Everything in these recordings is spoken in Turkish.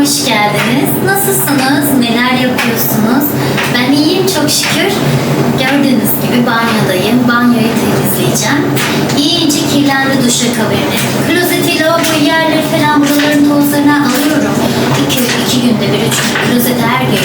geldiniz. Nasılsınız? Neler yapıyorsunuz? Ben iyiyim çok şükür. Gördüğünüz gibi banyodayım. Banyoyu temizleyeceğim. İyice kirlendi duşakabini. Klozeti, lavabo yerleri falan buraların tozlarını alıyorum. İki, iki günde bir, üç gün. Klozeti her gün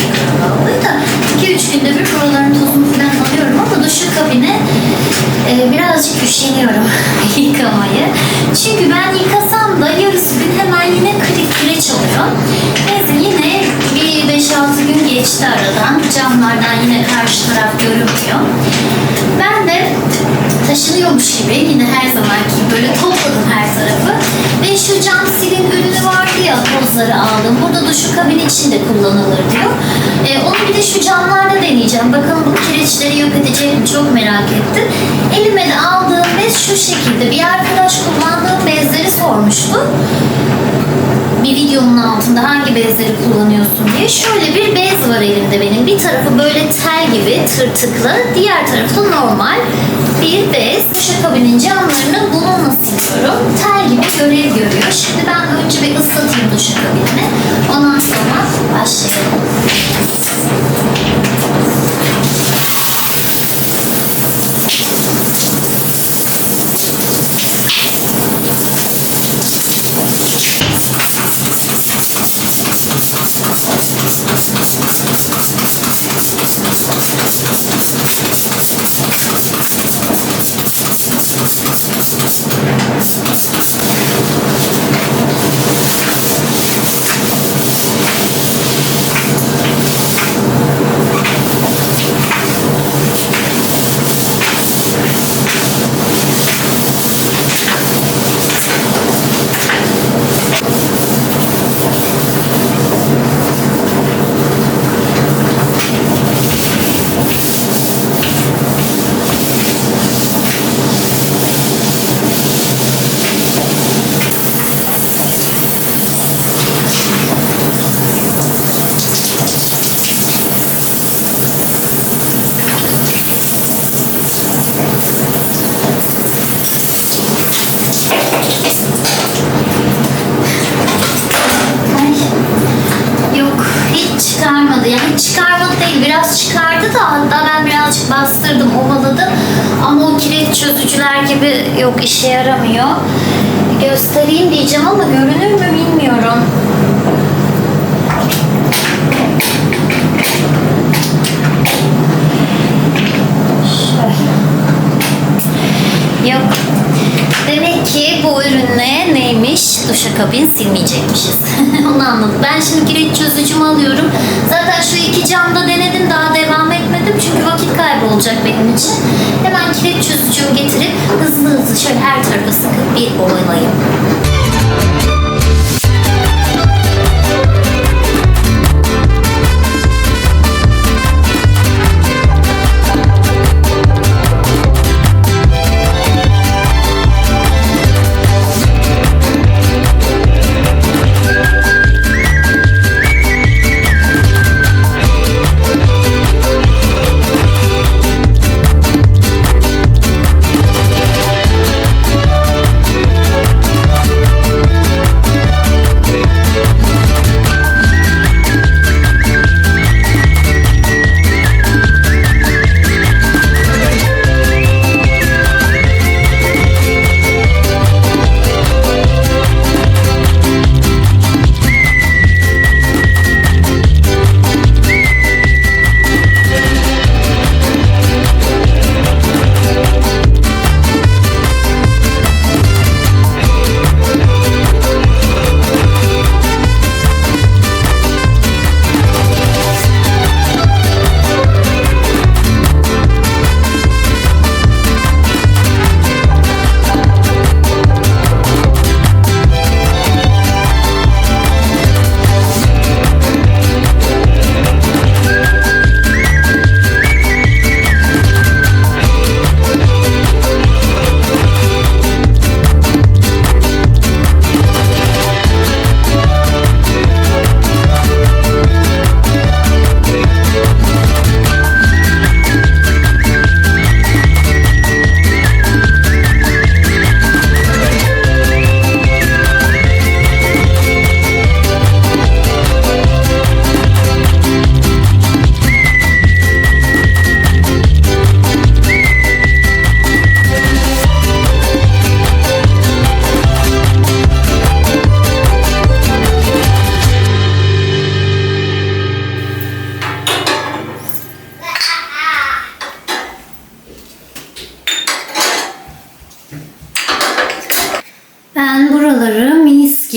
taşınıyormuş gibi yine her ya tozları aldım. Burada da şu kabin içinde kullanılır diyor. E, onu bir de şu camlarda deneyeceğim. Bakalım bu kireçleri yok edecek mi çok merak ettim. Elime de aldığım bez şu şekilde. Bir arkadaş kullandığım bezleri sormuştu bir videonun altında hangi bezleri kullanıyorsun diye şöyle bir bez var elimde benim. Bir tarafı böyle tel gibi tırtıklı, diğer tarafı normal bir bez. Duşakabinin camlarını bununla siliyorum. Tel gibi görev görüyor. Şimdi ben önce bir ıslatayım duşakabinini. Ondan sonra başlayalım. Ay. Yok hiç çıkarmadı. Yani hiç çıkarmadı değil. Biraz çıkardı da hatta ben birazcık bastırdım, ovaladım. Ama o kireç çözücüler gibi yok işe yaramıyor. Göstereyim diyeceğim ama görünür mü bilmiyorum. Şöyle. Yok. Demek ki bu ürünle neymiş? Duşakabin silmeyecekmişiz. Onu anladım. Ben şimdi kireç çözücümü alıyorum. Zaten şu iki camda denedim daha devam etmedim. Çünkü vakit kaybı olacak benim için. Hemen kireç çözücümü getirip hızlı hızlı şöyle her tarafa sıkıp bir ovalayayım.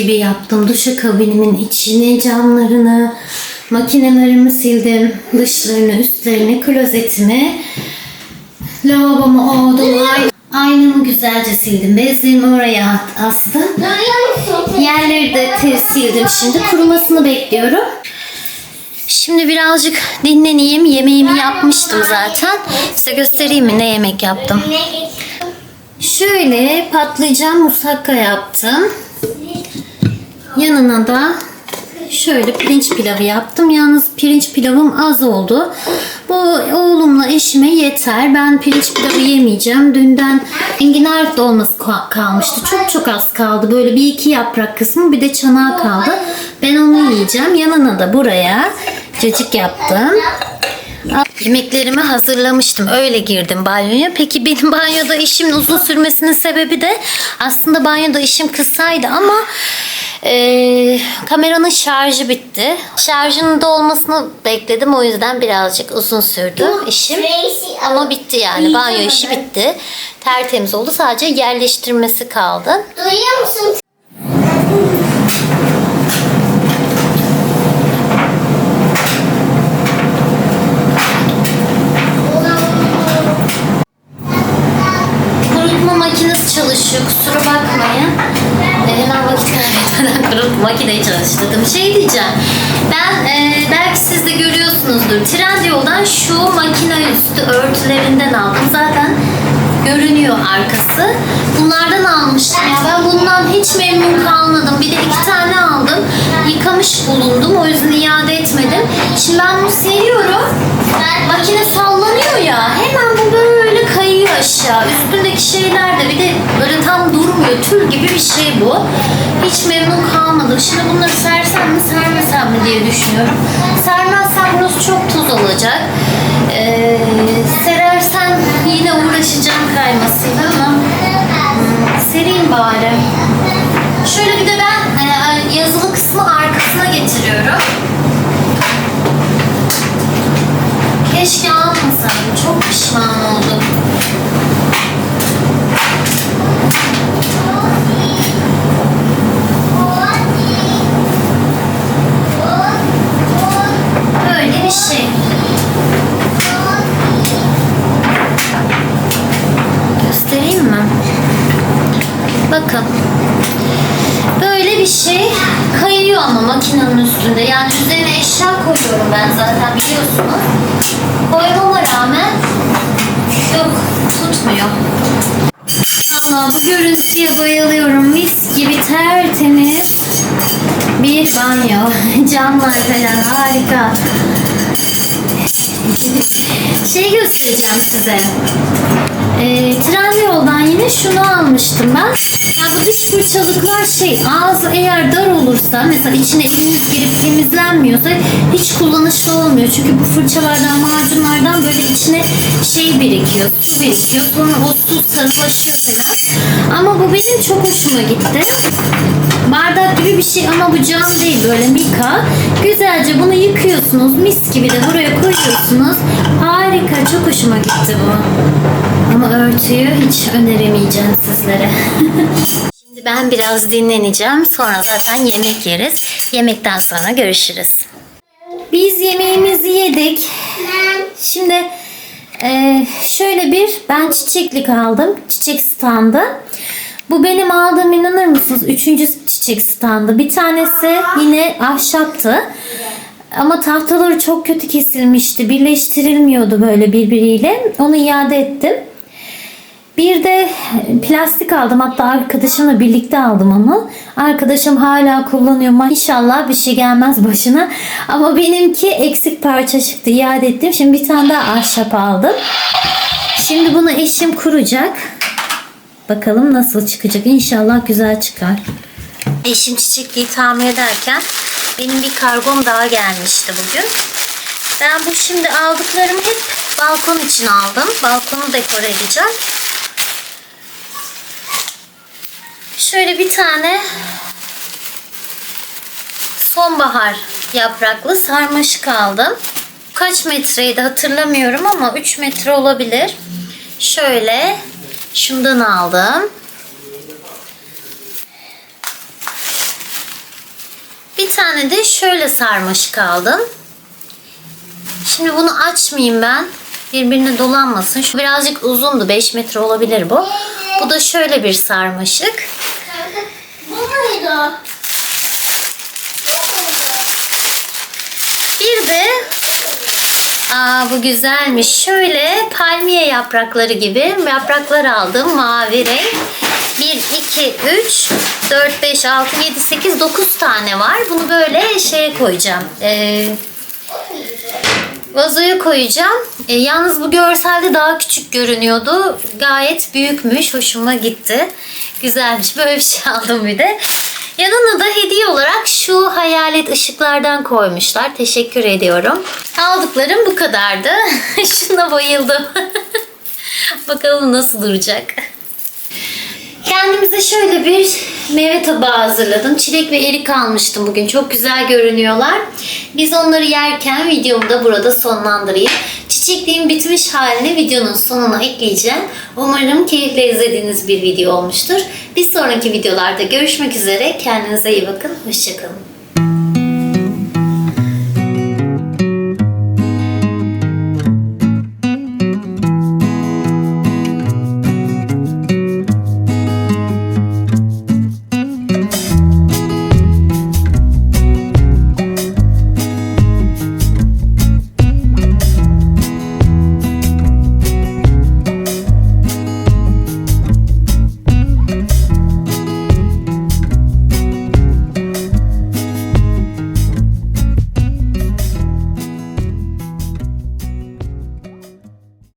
Gibi yaptım. Duşakabinimin içini, camlarını, makinelerimi sildim. Dışlarını, üstlerini, klozetimi, lavabomu, oğlum, ay- aynamı güzelce sildim. Bezlerimi oraya astım. Yerleri de te- sildim şimdi. Kurumasını bekliyorum. Şimdi birazcık dinleneyim. Yemeğimi yapmıştım zaten. Size göstereyim mi ne yemek yaptım. Şöyle patlıcan musakka yaptım. Yanına da şöyle pirinç pilavı yaptım. Yalnız pirinç pilavım az oldu. Bu oğlumla eşime yeter. Ben pirinç pilavı yemeyeceğim. Dünden enginar dolması ka- kalmıştı. Çok çok az kaldı. Böyle bir iki yaprak kısmı bir de çanağı kaldı. Ben onu yiyeceğim. Yanına da buraya cacık yaptım. Yemeklerimi hazırlamıştım. Öyle girdim banyoya. Peki benim banyoda işimin uzun sürmesinin sebebi de aslında banyoda işim kısaydı ama e, kameranın şarjı bitti. Şarjının dolmasını bekledim. O yüzden birazcık uzun sürdü işim. Ama bitti yani. Banyo işi bitti. Tertemiz oldu. Sadece yerleştirmesi kaldı. Duyuyor musun? Çalışıyor. Kusura bakmayın. Ee, hemen vakit kaybetmeden kurutma makineyi çalıştırdım. Şey diyeceğim. Ben e, belki siz de görüyorsunuzdur. Trendyol'dan şu makine üstü örtülerinden aldım. Zaten görünüyor arkası. Bunlardan almıştım ya. Ben bundan hiç memnun kalmadım. Bir de iki tane aldım. Yıkamış bulundum. O yüzden iade etmedim. Şimdi ben bunu seviyorum. Makine sallanıyor ya. Hemen bu böyle kayıyor aşağı. Üstündeki şeyler de bir de böyle Tül gibi bir şey bu. Hiç memnun kalmadım. Şimdi bunları sersem mi sermesem mi diye düşünüyorum. Sermezsem burası çok toz olacak. Ee, serersem yine uğraşacağım kaymasıyla ama hmm, sereyim bari. Şöyle bir de ben e, yazılı kısmı arkasına getiriyorum. Makinenin üstünde. Yani üzerine eşya koyuyorum ben zaten biliyorsunuz. Koymama rağmen yok tutmuyor. Allah bu görüntüye bayılıyorum. Mis gibi tertemiz bir banyo. Camlar falan harika. Şey göstereceğim size. E, Trendyol'dan yine şunu almıştım ben. Bu diş fırçalıklar şey ağzı eğer dar olursa mesela içine eliniz girip temizlenmiyorsa hiç kullanışlı olmuyor. Çünkü bu fırçalardan macunlardan böyle içine şey birikiyor su birikiyor sonra o su sarılaşıyor falan. Ama bu benim çok hoşuma gitti. Bardak gibi bir şey ama bu cam değil böyle mika. Güzelce bunu yıkıyorsunuz mis gibi de buraya koyuyorsunuz. Harika çok hoşuma gitti bu. Ama örtüyü hiç öneremeyeceğim sizlere. Şimdi ben biraz dinleneceğim. Sonra zaten yemek yeriz. Yemekten sonra görüşürüz. Biz yemeğimizi yedik. Şimdi e, şöyle bir ben çiçeklik aldım. Çiçek standı. Bu benim aldığım inanır mısınız? Üçüncü çiçek standı. Bir tanesi yine ahşaptı. Ama tahtaları çok kötü kesilmişti. Birleştirilmiyordu böyle birbiriyle. Onu iade ettim. Bir de plastik aldım. Hatta arkadaşımla birlikte aldım onu. Arkadaşım hala kullanıyor. İnşallah bir şey gelmez başına. Ama benimki eksik parça çıktı. İade ettim. Şimdi bir tane daha ahşap aldım. Şimdi bunu eşim kuracak. Bakalım nasıl çıkacak. İnşallah güzel çıkar. Eşim çiçekliği tamir ederken benim bir kargom daha gelmişti bugün. Ben bu şimdi aldıklarımı hep balkon için aldım. Balkonu dekore edeceğim. Şöyle bir tane sonbahar yapraklı sarmaşık aldım. Kaç metreydi hatırlamıyorum ama 3 metre olabilir. Şöyle şundan aldım. Tane de şöyle sarmaşık aldım. Şimdi bunu açmayayım ben. Birbirine dolanmasın. Şu birazcık uzundu. 5 metre olabilir bu. Bu da şöyle bir sarmaşık. Bu muydu? Bir de Aa bu güzelmiş. Şöyle palmiye yaprakları gibi yapraklar aldım. Mavi renk. 1, 2, 3, 4, 5, 6, 7, 8, 9 tane var. Bunu böyle şeye koyacağım. Ee, vazoya koyacağım. Ee, yalnız bu görselde daha küçük görünüyordu. Gayet büyükmüş. Hoşuma gitti. Güzelmiş. Böyle bir şey aldım bir de. Yanına da hediye olarak şu hayalet ışıklardan koymuşlar. Teşekkür ediyorum. Aldıklarım bu kadardı. Şuna bayıldım. Bakalım nasıl duracak. Kendimize şöyle bir meyve tabağı hazırladım. Çilek ve erik almıştım bugün. Çok güzel görünüyorlar. Biz onları yerken videomu da burada sonlandırayım. Çiçekliğin bitmiş halini videonun sonuna ekleyeceğim. Umarım keyifle izlediğiniz bir video olmuştur. Bir sonraki videolarda görüşmek üzere. Kendinize iyi bakın. Hoşçakalın.